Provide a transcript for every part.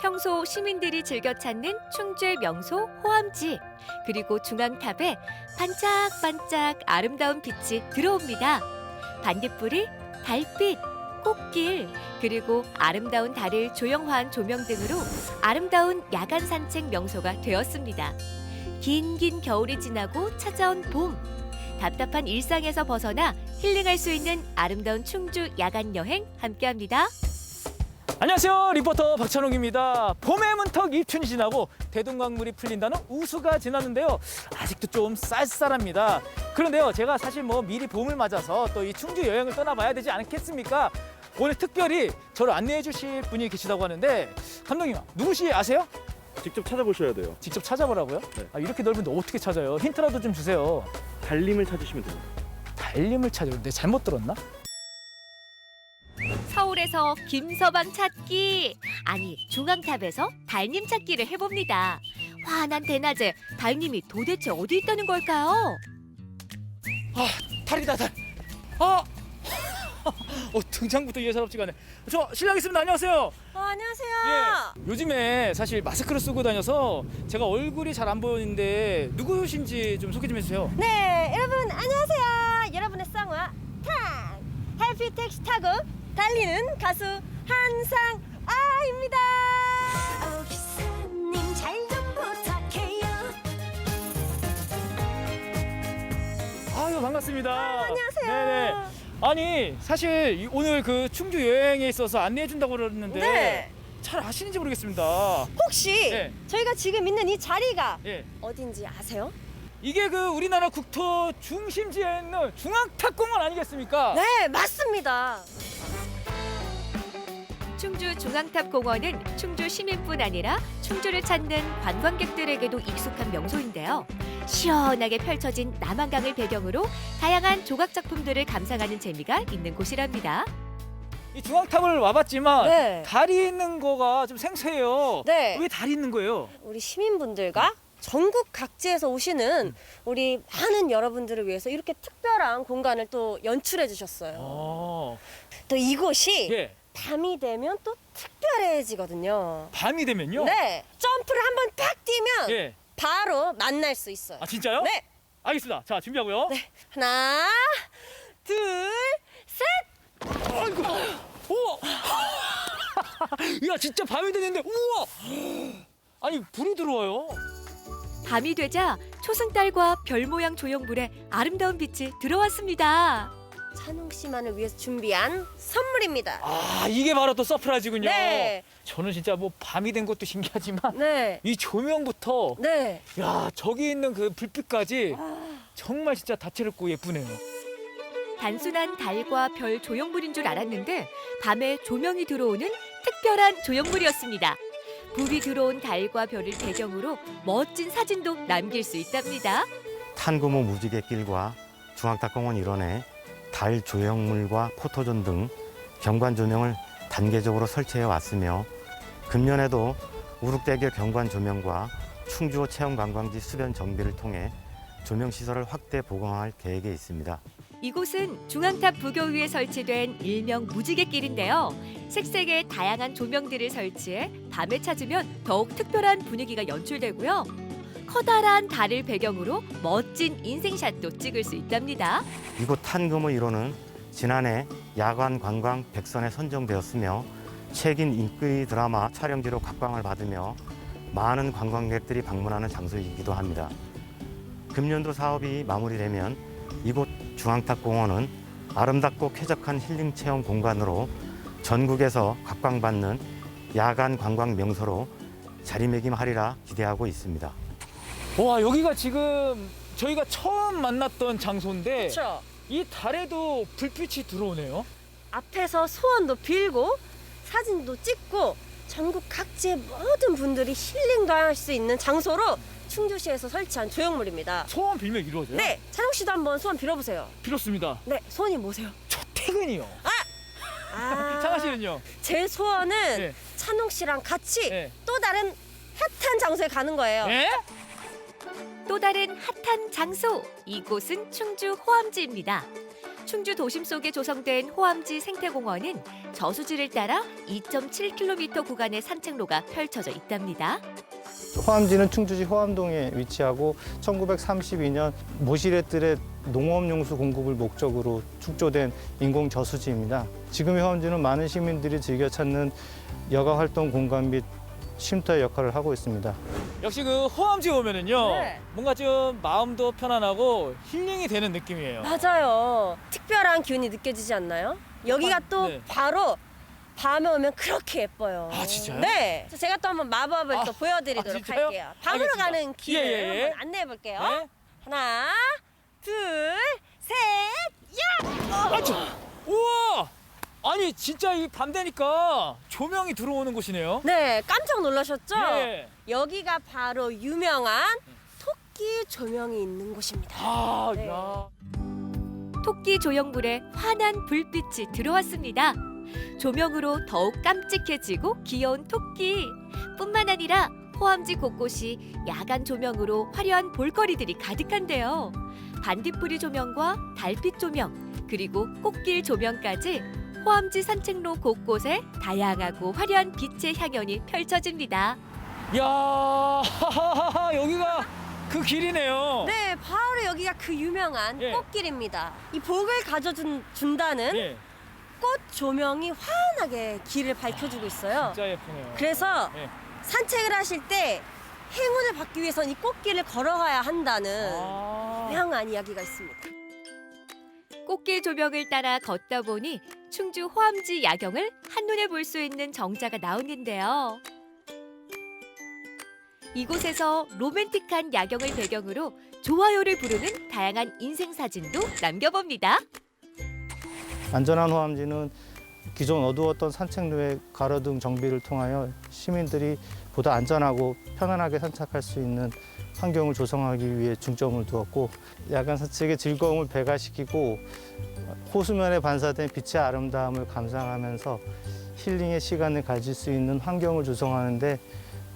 평소 시민들이 즐겨 찾는 충주의 명소 호암지 그리고 중앙탑에 반짝반짝 아름다운 빛이 들어옵니다. 반딧불이 달빛, 꽃길 그리고 아름다운 달을 조형화한 조명 등으로 아름다운 야간 산책 명소가 되었습니다. 긴긴 겨울이 지나고 찾아온 봄. 답답한 일상에서 벗어나 힐링할 수 있는 아름다운 충주 야간 여행 함께합니다. 안녕하세요 리포터 박찬욱입니다 봄의 문턱 입춘이 지나고 대동강물이 풀린다는 우수가 지났는데요 아직도 좀 쌀쌀합니다 그런데요 제가 사실 뭐 미리 봄을 맞아서 또 이 충주 여행을 떠나봐야 되지 않겠습니까 오늘 특별히 저를 안내해 주실 분이 계시다고 하는데 감독님 누구시 아세요? 직접 찾아보셔야 돼요. 직접 찾아보라고요? 네. 아, 이렇게 넓은데 어떻게 찾아요? 힌트라도 좀 주세요 달림을 찾으시면 됩니다. 달림을 찾으는데 잘못 들었나? 서울에서 김서방 찾기 아니 중앙탑에서 달님 찾기를 해봅니다. 환한 대낮에 달님이 도대체 어디 있다는 걸까요? 달이다 달. 아! 어, 등장부터 예사롭지가 않네. 저 실례 하겠습니다. 안녕하세요. 어, 안녕하세요. 예. 요즘에 사실 마스크를 쓰고 다녀서 제가 얼굴이 잘 안 보이는데 누구신지 좀 소개 좀 해주세요. 네, 여러분 안녕하세요. 여러분의 쌍화 탕 해피 택시 타고 달리는 가수 한상아입니다. 어, 기사님 잘 좀 부탁해요. 아유 반갑습니다. 안녕하세요. 네네. 아니 사실 이- 오늘 그 충주 여행에 있어서 안내해 준다고 그러는데 네. 잘 아시는지 모르겠습니다. 혹시 네. 저희가 지금 있는 이 자리가 예. 어딘지 아세요? 이게 그 우리나라 국토 중심지에 있는 중앙탑공원 아니겠습니까? 네, 맞습니다. 충주 중앙탑 공원은 충주 시민뿐 아니라 충주를 찾는 관광객들에게도 익숙한 명소인데요. 시원하게 펼쳐진 남한강을 배경으로 다양한 조각 작품들을 감상하는 재미가 있는 곳이랍니다. 이 중앙탑을 와봤지만 네. 달이 있는 거가 좀 생소해요. 네. 왜 달이 있는 거예요? 우리 시민분들과 전국 각지에서 오시는 우리 많은 여러분들을 위해서 이렇게 특별한 공간을 또 연출해 주셨어요. 어, 또 이곳이 예. 밤이 되면 또 특별해지거든요. 밤이 되면요. 네, 점프를 한번 탁 뛰면 예. 바로 만날 수 있어요. 아 진짜요? 네, 알겠습니다. 자 준비하고요. 네. 하나, 둘, 셋. 아이고. 오. 야 진짜 밤이 되는데 우와. 아니 불이 들어와요. 밤이 되자 초승달과 별 모양 조형물에 아름다운 빛이 들어왔습니다. 찬웅 씨만을 위해서 준비한 선물입니다. 아 이게 바로 또 서프라이즈군요. 네, 저는 진짜 뭐 밤이 된 것도 신기하지만 네, 이 조명부터 네. 야 저기 있는 그 불빛까지 정말 진짜 다채롭고 예쁘네요. 단순한 달과 별 조형물인 줄 알았는데 밤에 조명이 들어오는 특별한 조형물이었습니다. 불이 들어온 달과 별을 배경으로 멋진 사진도 남길 수 있답니다. 탄구모 무지개길과 중앙탑공원 일원에 달 조형물과 포토존 등 경관 조명을 단계적으로 설치해 왔으며 금년에도 우룩대교 경관 조명과 충주호 체험관광지 수변 정비를 통해 조명 시설을 확대 보강할 계획에 있습니다. 이곳은 중앙탑 부교 위에 설치된 일명 무지개길인데요. 색색의 다양한 조명들을 설치해 밤에 찾으면 더욱 특별한 분위기가 연출되고요. 커다란 달을 배경으로 멋진 인생샷도 찍을 수 있답니다. 이곳 탄금호 1호는 지난해 야간 관광 백선에 선정되었으며 최근 인기 드라마 촬영지로 각광을 받으며 많은 관광객들이 방문하는 장소이기도 합니다. 금년도 사업이 마무리되면 이곳 중앙탑 공원은 아름답고 쾌적한 힐링 체험 공간으로 전국에서 각광받는 야간 관광 명소로 자리매김하리라 기대하고 있습니다. 와 여기가 지금 저희가 처음 만났던 장소인데 그렇죠. 이 달에도 불빛이 들어오네요. 앞에서 소원도 빌고 사진도 찍고 전국 각지의 모든 분들이 힐링도 할 수 있는 장소로 충주시에서 설치한 조형물입니다. 소원 빌면 이루어져요? 네, 찬웅 씨도 한번 소원 빌어보세요. 빌었습니다. 네, 소원이 뭐세요? 저 퇴근이요. 아, 창아 씨는요? 제 소원은 네. 찬웅 씨랑 같이 네. 또 다른 핫한 장소에 가는 거예요. 예? 또 다른 핫한 장소 이곳은 충주 호암지입니다. 충주 도심 속에 조성된 호암지 생태공원은 저수지를 따라 2.7km 구간의 산책로가 펼쳐져 있답니다. 호암지는 충주시 호암동에 위치하고 1932년 모시레들의 농업용수 공급을 목적으로 축조된 인공 저수지입니다. 지금의 호암지는 많은 시민들이 즐겨 찾는 여가 활동 공간 및 쉼터의 역할을 하고 있습니다. 역시 그 호암지 오면은요 네. 뭔가 좀 마음도 편안하고 힐링이 되는 느낌이에요. 맞아요. 특별한 기운이 느껴지지 않나요? 여기가 아, 또 네. 바로 밤에 오면 그렇게 예뻐요. 아, 진짜요? 네. 그래서 제가 또 한번 마법을 아, 또 보여드리도록 아, 진짜요? 할게요. 밤으로 알겠습니다. 가는 길을 예, 예, 예. 한번 안내해 볼게요. 네? 하나, 둘, 셋. 아주 우와 아니 진짜 이 밤 되니까 조명이 들어오는 곳이네요. 네, 깜짝 놀라셨죠? 예. 여기가 바로 유명한 토끼 조명이 있는 곳입니다. 아, 네. 야. 토끼 조형물에 환한 불빛이 들어왔습니다. 조명으로 더욱 깜찍해지고 귀여운 토끼. 뿐만 아니라 호암지 곳곳이 야간 조명으로 화려한 볼거리들이 가득한데요. 반딧불이 조명과 달빛 조명, 그리고 꽃길 조명까지 호암지 산책로 곳곳에 다양하고 화려한 빛의 향연이 펼쳐집니다. 야, 여기가 그 길이네요. 네, 바로 여기가 그 유명한 예. 꽃길입니다. 이 복을 가져준다는 예, 꽃 조명이 환하게 길을 밝혀주고 있어요. 진짜 예쁘네요. 그래서 예. 산책을 하실 때 행운을 받기 위해선 이 꽃길을 걸어가야 한다는 아, 유명한 이야기가 있습니다. 꽃길 조명을 따라 걷다 보니 충주 호암지 야경을 한눈에 볼 수 있는 정자가 나오는데요. 이곳에서 로맨틱한 야경을 배경으로 좋아요를 부르는 다양한 인생 사진도 남겨봅니다. 안전한 호암지는 기존 어두웠던 산책로의 가로등 정비를 통하여 시민들이 보다 안전하고 편안하게 산책할 수 있는 환경을 조성하기 위해 중점을 두었고 야간 산책의 즐거움을 배가시키고 호수면에 반사된 빛의 아름다움을 감상하면서 힐링의 시간을 가질 수 있는 환경을 조성하는데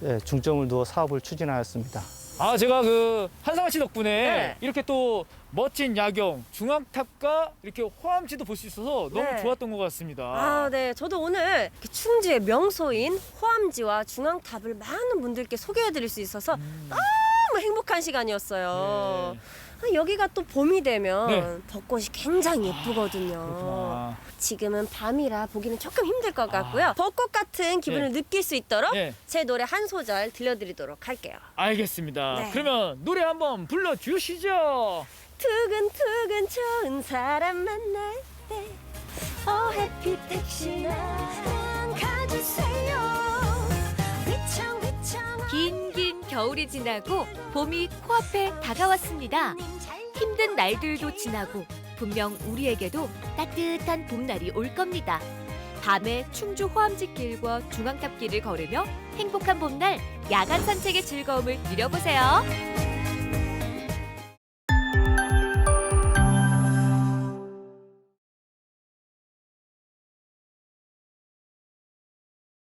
예, 중점을 두어 사업을 추진하였습니다. 아 제가 그 한상아 씨 덕분에 네. 이렇게 또 멋진 야경, 중앙탑과 이렇게 호암지도 볼 수 있어서 너무 네. 좋았던 것 같습니다. 아, 네. 저도 오늘 충주의 명소인 호암지와 중앙탑을 많은 분들께 소개해드릴 수 있어서 음, 너무 행복한 시간이었어요. 네. 아, 여기가 또 봄이 되면 네. 벚꽃이 굉장히 예쁘거든요. 그렇구나. 지금은 밤이라 보기는 조금 힘들 것 같고요. 벚꽃 같은 기분을 느낄 수 있도록 네, 제 노래 한 소절 들려드리도록 할게요. 알겠습니다. 네. 그러면 노래 한번 불러주시죠. 두근두근 좋은 사람 만날 때 Oh happy 택시 난 가주세요 위청위청 긴긴 겨울이 지나고 봄이 코앞에 다가왔습니다. 힘든 날들도 지나고 분명 우리에게도 따뜻한 봄날이 올 겁니다. 밤에 충주 호암지 길과 중앙탑 길을 걸으며 행복한 봄날 야간 산책의 즐거움을 누려보세요.